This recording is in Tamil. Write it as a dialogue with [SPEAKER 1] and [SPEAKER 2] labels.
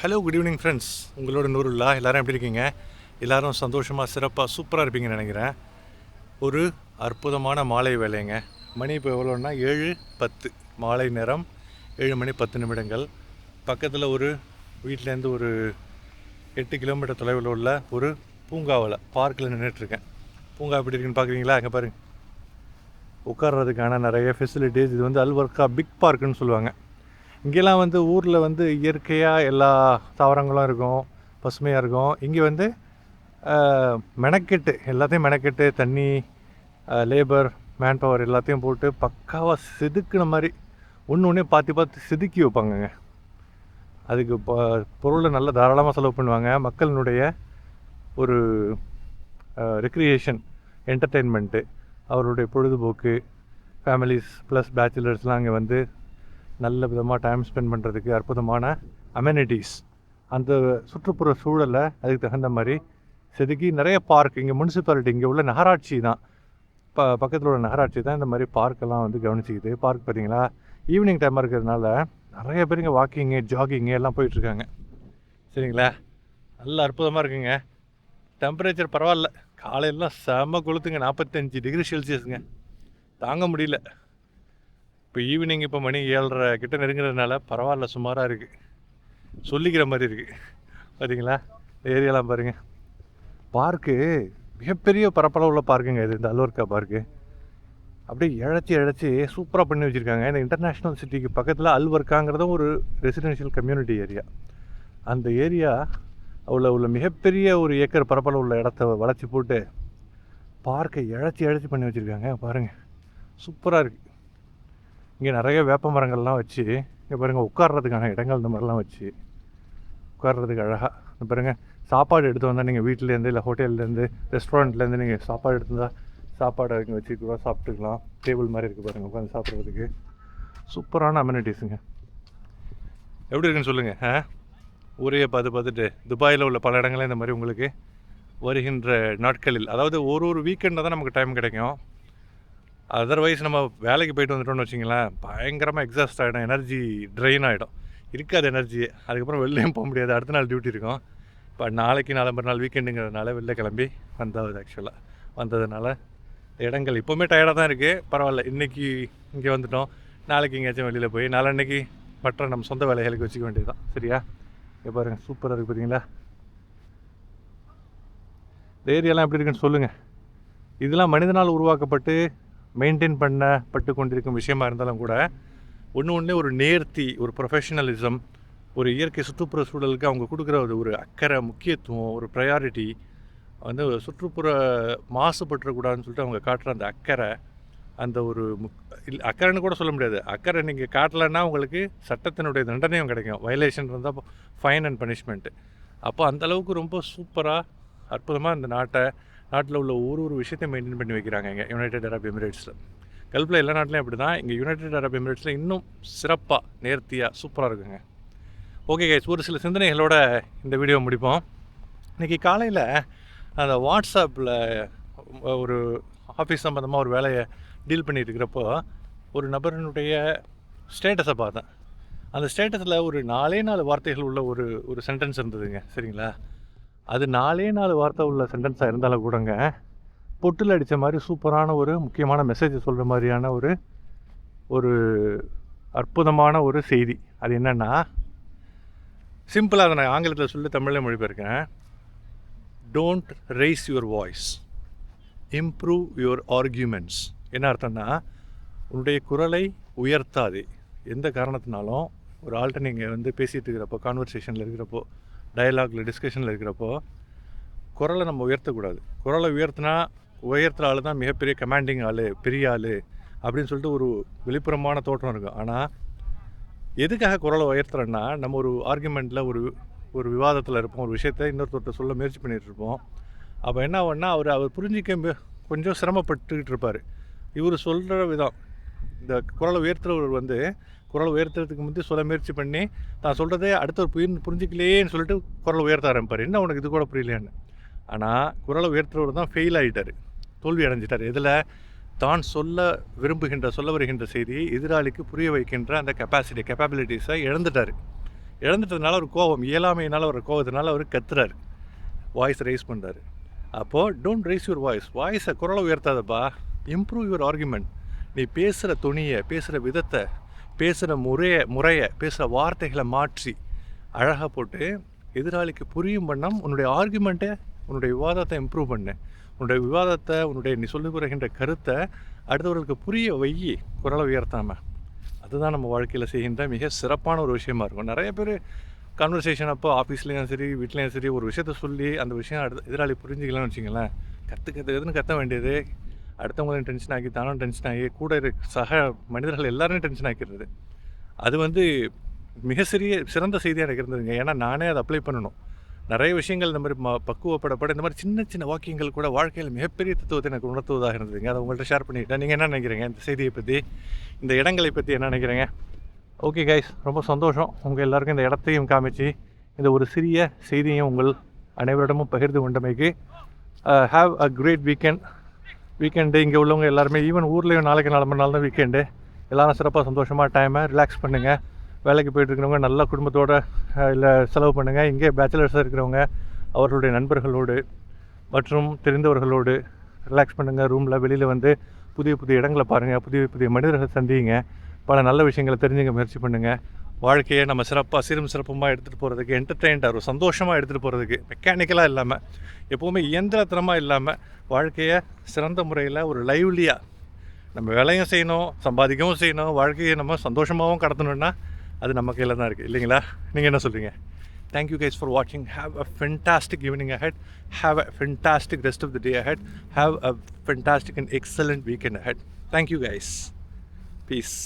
[SPEAKER 1] ஹலோ குட் ஈவினிங் ஃப்ரெண்ட்ஸ் உங்களோட நூறுல்லா? எல்லோரும் எப்படி இருக்கீங்க? எல்லோரும் சந்தோஷமாக சிறப்பாக சூப்பராக இருப்பீங்கன்னு நினைக்கிறேன். ஒரு அற்புதமான மாலை வேலைங்க மணி இப்போ எவ்வளோன்னா? ஏழு பத்து. மாலை நேரம். ஏழு மணி பத்து நிமிடங்கள். பக்கத்தில் ஒரு வீட்டிலேருந்து ஒரு எட்டு கிலோமீட்டர் தொலைவில் உள்ள ஒரு பூங்காவில் பார்க்கில் நின்றுட்டுருக்கேன். பூங்கா எப்படி இருக்குன்னு பார்க்குறீங்களா? அங்கே பாருங்க. உட்கார்றதுக்கான நிறைய ஃபெசிலிட்டிஸ் இது வந்து அல்வர்க்கா பிக் பார்க்குன்னு சொல்லுவாங்க. இங்கெல்லாம் வந்து ஊரில் வந்து இயற்கையாக எல்லா தாவரங்களும் இருக்கும் பசுமையாக இருக்கும். இங்கே வந்து மெனக்கெட்டு எல்லாத்தையும் மெனக்கெட்டு தண்ணி லேபர் மேன் பவர் எல்லாத்தையும் போட்டு பக்காவாக செதுக்குன மாதிரி ஒன்று ஒன்றே பார்த்து பார்த்து செதுக்கி வைப்பாங்கங்க. அதுக்கு ப- பொருளை நல்லா தாராளமாக செலவு பண்ணுவாங்க. மக்களினுடைய ஒரு ரெக்ரியேஷன் என்டர்டெயின்மெண்ட்டு அவருடைய பொழுதுபோக்கு ஃபேமிலிஸ் ப்ளஸ் பேச்சுலர்ஸ்லாம் அங்கே வந்து நல்ல விதமாக டைம் ஸ்பெண்ட் பண்ணுறதுக்கு அற்புதமான அமெனிட்டிஸ் அந்த சுற்றுப்புற சூழலை அதுக்கு தகுந்த மாதிரி செதுக்கி நிறைய பார்க் இங்கே முனிசிபாலிட்டி இங்கே உள்ள நகராட்சி தான். ப பக்கத்தில் உள்ள நகராட்சி தான் இந்த மாதிரி பார்க்கெல்லாம் வந்து கவனிச்சிக்கிது பார்க் பார்த்தீங்களா? ஈவினிங் டைமாக இருக்கிறதுனால நிறைய பேர் இங்கே வாக்கிங்கு ஜாகிங்கு எல்லாம் போயிட்டுருக்காங்க சரிங்களா? நல்ல அற்புதமாக இருக்குங்க. டெம்பரேச்சர் பரவாயில்ல. காலையெல்லாம் செம கொளுத்துங்க. நாற்பத்தஞ்சு டிகிரி செல்சியஸுங்க தாங்க முடியல. இப்போ ஈவினிங் இப்போ மணி ஏழரை கிட்ட நெருங்குறதுனால பரவாயில்ல சுமாராக இருக்குது சொல்லிக்கிற மாதிரி இருக்குது பார்த்தீங்களா ஏரியாலாம் பாருங்கள் பார்க்கு மிகப்பெரிய பரப்பளவுள்ள பார்க்குங்க இது இந்த அல்வர்கா பார்க்கு அப்படியே இழைச்சி இழைச்சி சூப்பராக பண்ணி வச்சுருக்காங்க. இந்த இன்டர்நேஷ்னல் சிட்டிக்கு பக்கத்தில் அல்வர்க்காங்கிறதும் ஒரு ரெசிடென்ஷியல் கம்யூனிட்டி ஏரியா அந்த ஏரியா உள்ள உள்ள மிகப்பெரிய ஒரு ஏக்கர் பரப்பளவு உள்ள இடத்த வளர்ச்சி போட்டு பார்க்கை இழைச்சி இழைச்சி பண்ணி வச்சுருக்காங்க. பாருங்கள் சூப்பராக இருக்குது இங்கே நிறைய வேப்ப மரங்கள்லாம் வச்சு இங்கே பாருங்கள் உட்கார்றதுக்கான இடங்கள் இந்த மாதிரிலாம் வச்சு உட்கார்றதுக்கு அழகாக இந்த பாருங்கள் சாப்பாடு எடுத்து வந்தால் நீங்கள் வீட்டிலேருந்து இல்லை ஹோட்டல்லேருந்து ரெஸ்டாரண்ட்லேருந்து நீங்கள் சாப்பாடு எடுத்து வந்தால் சாப்பாடை இங்கே வச்சு கூட சாப்பிட்டுக்கலாம். டேபிள் மாதிரி இருக்குது பாருங்கள் உட்காந்து சாப்பிட்றதுக்கு. சூப்பரான அம்யூனிட்டிஸுங்க எப்படி இருக்குன்னு சொல்லுங்கள் ஆ? ஊரையே பார்த்து பார்த்துட்டு துபாயில் உள்ள பல இடங்களே இந்த மாதிரி உங்களுக்கு வருகின்ற நாட்களில் அதாவது ஒரு ஒரு வீக்கெண்டில் தான் நமக்கு டைம் கிடைக்கும். அதர்வைஸ் நம்ம வேலைக்கு போயிட்டு வந்துட்டோம்னு வச்சிங்களேன் பயங்கரமாக எக்ஸாஸ்ட் ஆகிடும் எனர்ஜி ட்ரெயின் ஆகிடும் இருக்காது எனர்ஜியே அதுக்கப்புறம் வெளிலையும் போக முடியாது. அடுத்த நாள் டியூட்டி இருக்கும். இப்போ நாளைக்கு நாளை மறுநாள் வீக்கெண்டுங்கிறதுனால வெளில கிளம்பி வந்தாவது ஆக்சுவலாக வந்ததுனால இடங்கள் இப்போவுமே டயர்டாக தான் இருக்குது பரவாயில்ல. இன்றைக்கி இங்கே வந்துட்டோம். நாளைக்கு எங்கேயாச்சும் வெளியில் போய் நாளன்னைக்கு மற்ற நம்ம சொந்த வேலைகளுக்கு வச்சுக்க வேண்டியது தான் சரியா? இங்கே பாருங்கள் சூப்பராக இருக்குது பார்த்தீங்களா இந்த ஏரியாலாம் எப்படி இருக்குன்னு சொல்லுங்கள் இதெல்லாம் மனிதனால் உருவாக்கப்பட்டு மெயின்டைன் பண்ணப்பட்டு கொண்டிருக்கும் விஷயமா இருந்தாலும் கூட ஒன்று ஒன்றே ஒரு நேர்த்தி ஒரு ப்ரொஃபஷனலிசம் ஒரு இயற்கை சுற்றுப்புற சூழலுக்கு அவங்க கொடுக்குற ஒரு அக்கறை முக்கியத்துவம் ஒரு ப்ரையாரிட்டி வந்து சுற்றுப்புற மாசுபட்டுறக்கூடாதுன்னு சொல்லிட்டு அவங்க காட்டுற அந்த அக்கறை அந்த ஒரு முக் இல்லை அக்கறைன்னு கூட சொல்ல முடியாது. அக்கறை நீங்கள் காட்டலைன்னா உங்களுக்கு சட்டத்தினுடைய தண்டனையும் கிடைக்கும். வயலேஷன் இருந்தால் ஃபைன் அண்ட் பனிஷ்மெண்ட்டு அப்போ அந்தளவுக்கு ரொம்ப சூப்பராக அற்புதமாக இந்த நாட்டை நாட்டில் உள்ள ஒரு ஒரு விஷயத்தையும் மெயின்டைன் பண்ணி வைக்கிறாங்க இங்கே யுனைடெட் அரப் எமிரேட்ஸில் கல்ஃபில் எல்லா நாட்டிலையும் அப்படி தான் இங்கே யுனைடெட் அரப் எமிரேட்ஸில் இன்னும் சிறப்பாக நேர்த்தியாக சூப்பராக இருக்குங்க. ஓகே கைஸ் ஒரு சில சிந்தனைகளோட இந்த வீடியோ முடிப்போம். இன்றைக்கி காலையில் அந்த வாட்ஸ்அப்பில் ஒரு ஆஃபீஸ் சம்மந்தமாக ஒரு வேலையை டீல் பண்ணிட்டு இருக்கிறப்போ ஒரு நபரினுடைய ஸ்டேட்டஸை பார்த்தேன். அந்த ஸ்டேட்டஸில் ஒரு நாலே நாலு வார்த்தைகள் உள்ள ஒரு ஒரு சென்டென்ஸ் இருந்ததுங்க. சரிங்களா? அது நாலே நாலு வார்த்தை உள்ள சென்டென்ஸாக இருந்தாலும் கூடங்க பொட்டில் அடித்த மாதிரி சூப்பரான ஒரு முக்கியமான மெசேஜ் சொல்கிற மாதிரியான ஒரு ஒரு அற்புதமான ஒரு செய்தி. அது என்னென்னா சிம்பிளாக அதை நான் ஆங்கிலத்தில் சொல்லி தமிழில் மொழிபெயர்க்கேன் don't raise your voice improve your arguments என்ன அர்த்தம்னா உன்னுடைய குரலை உயர்த்தாதே. எந்த காரணத்தினாலும் ஒரு ஆள்கிட்ட நீங்கள் வந்து பேசிகிட்டு இருக்கிறப்போ கான்வர்சேஷனில் இருக்கிறப்போ டயலாகில் டிஸ்கஷனில் இருக்கிறப்போ குரலை நம்ம உயர்த்தக்கூடாது. குரலை உயர்த்தினா உயர்த்துற ஆள் தான் மிகப்பெரிய கமாண்டிங் ஆள் பெரிய ஆள் அப்படின்னு சொல்லிட்டு ஒரு வெளிப்புறமான தோற்றம் இருக்கும். ஆனால் எதுக்காக குரலை உயர்த்துறேன்னா நம்ம ஒரு ஆர்குமெண்ட்டில் ஒரு ஒரு விவாதத்தில் இருப்போம் ஒரு விஷயத்தை இன்னொருத்தர்கிட்ட சொல்ல முயற்சி பண்ணிகிட்டு இருப்போம். அப்போ என்ன ஆகும்னா அவர் அவர் புரிஞ்சிக்க கொஞ்சம் சிரமப்பட்டுக்கிட்டு இருப்பார். இவர் சொல்கிற விதம் இந்த குரலை உயர்த்துறவர் வந்து குரலை உயர்த்துறதுக்கு முந்தி சொல்ல முயற்சி பண்ணி தான் சொல்கிறதே அடுத்தவர் புரிஞ்சு புரிஞ்சிக்கலையேன்னு சொல்லிட்டு குரலை உயர்த்த ஆரம்பிப்பார். என்ன உனக்கு இது கூட புரியலையான்னு? ஆனால் குரலை உயர்த்துறவர் தான் ஃபெயில் ஆகிட்டார் தோல்வி அடைஞ்சிட்டார். இதில் தான் சொல்ல விரும்புகின்ற சொல்ல வருகின்ற செய்தியை எதிராளிக்கு புரிய வைக்கின்ற அந்த கெப்பாசிட்டி கெப்பாபிலிட்டிஸை இழந்துட்டார். இழந்துட்டதுனால ஒரு கோபம் இயலாமையினால் ஒரு கோபத்தினால அவர் கத்துறாரு. வாய்ஸ் ரைஸ் பண்ணுறாரு அப்போது டோன்ட் ரைஸ் யுவர் வாய்ஸ் வாய்ஸை குரலை உயர்த்தாதப்பா. இம்ப்ரூவ் யுவர் ஆர்குமெண்ட் நீ பேசுகிற துணியை பேசுகிற விதத்தை பேசுகிற முறையை முறையை பேசுகிற வார்த்தைகளை மாற்றி அழகாக போட்டு எதிராளிக்கு புரியும் பண்ணம் உன்னுடைய ஆர்குமெண்ட்டை உன்னுடைய விவாதத்தை இம்ப்ரூவ் பண்ணு. உன்னுடைய விவாதத்தை உன்னுடைய நீ சொல்லி கூறுகின்ற கருத்தை அடுத்தவர்களுக்கு புரிய வையி குரலை உயர்த்தாமல் அதுதான் நம்ம வாழ்க்கையில் செய்கின்ற மிக சிறப்பான ஒரு விஷயமா இருக்கும். நிறைய பேர் கான்வர்சேஷன் அப்போ ஆஃபீஸ்லேயும் சரி வீட்லேயும் சரி ஒரு விஷயத்த சொல்லி அந்த விஷயம் அடுத்த எதிராளி புரிஞ்சுக்கலாம்னு வச்சுங்களேன் கற்று கற்றுக்கிறதுன்னு கத்த வேண்டியது அடுத்தவங்களையும் டென்ஷன் ஆக்கி தானும் டென்ஷன் ஆகி கூட இருக்க சக மனிதர்கள் எல்லாரையும் டென்ஷன் ஆக்கிடுறது. அது வந்து மிக சிறிய சிறந்த செய்தியாக எனக்கு இருந்ததுங்க. ஏன்னா நானே அதை அப்ளை பண்ணணும். நிறைய விஷயங்கள் இந்த மாதிரி ம பக்குவப்படப்பட இந்த மாதிரி சின்ன சின்ன வாக்கியங்கள் கூட வாழ்க்கையில் மிகப்பெரிய தத்துவத்தை எனக்கு உணர்த்துவதாக இருந்ததுங்க. அதை உங்கள்கிட்ட ஷேர் பண்ணிக்கிட்டேன். நீங்கள் என்ன நினைக்கிறீங்க இந்த செய்தியை பற்றி இந்த இடங்களை பற்றி என்ன நினைக்கிறீங்க? ஓகே கைஸ் ரொம்ப சந்தோஷம். உங்கள் எல்லாருக்கும் இந்த இடத்தையும் காமிச்சு இந்த ஒரு சிறிய செய்தியும் உங்கள் அனைவரிடமும் பகிர்ந்து கொண்டமைக்கு have a great weekend weekend இங்கே உள்ளவங்க எல்லாருமே ஈவன் ஊர்லேயும் நாளைக்கு நாலு மணி நாள் தான் வீக்கெண்டு எல்லாரும் சிறப்பாக சந்தோஷமாக டைமை ரிலாக்ஸ் பண்ணுங்கள் வேலைக்கு போயிட்டு இருக்கிறவங்க நல்ல குடும்பத்தோட இல்லை செலவு பண்ணுங்கள் இங்கே பேச்சுலர்ஸாக இருக்கிறவங்க அவர்களுடைய நண்பர்களோடு மற்றும் தெரிந்தவர்களோடு ரிலாக்ஸ் பண்ணுங்கள் ரூமில் வெளியில் வந்து புதிய புதிய இடங்களை பாருங்கள் புதிய புதிய மனிதர்களை சந்திங்க. பல நல்ல விஷயங்களை தெரிஞ்சுக்க முயற்சி பண்ணுங்கள் வாழ்க்கையை நம்ம சிறப்பாக சீரும் சிறப்புமாக எடுத்துகிட்டு போகிறதுக்கு என்டர்டெயின்டாக ஒரு சந்தோஷமாக எடுத்துகிட்டு போகிறதுக்கு மெக்கானிக்கலாக இல்லாமல் எப்போவுமே இயந்திரத்தனமாக இல்லாமல் வாழ்க்கையை சிறந்த முறையில் ஒரு லைவ்லியாக நம்ம வேலையும் செய்யணும் சம்பாதிக்கவும் செய்யணும் வாழ்க்கையை நம்ம சந்தோஷமாகவும் கடத்தணும்னா அது நம்ம கையில் தான் இருக்குது இல்லைங்களா? நீங்கள் என்ன சொல்கிறீங்க தேங்க்யூ கைஸ் ஃபார் வாட்சிங் have a fantastic evening ahead have a fantastic rest of the day ahead have a fantastic and excellent weekend ahead thank you guys peace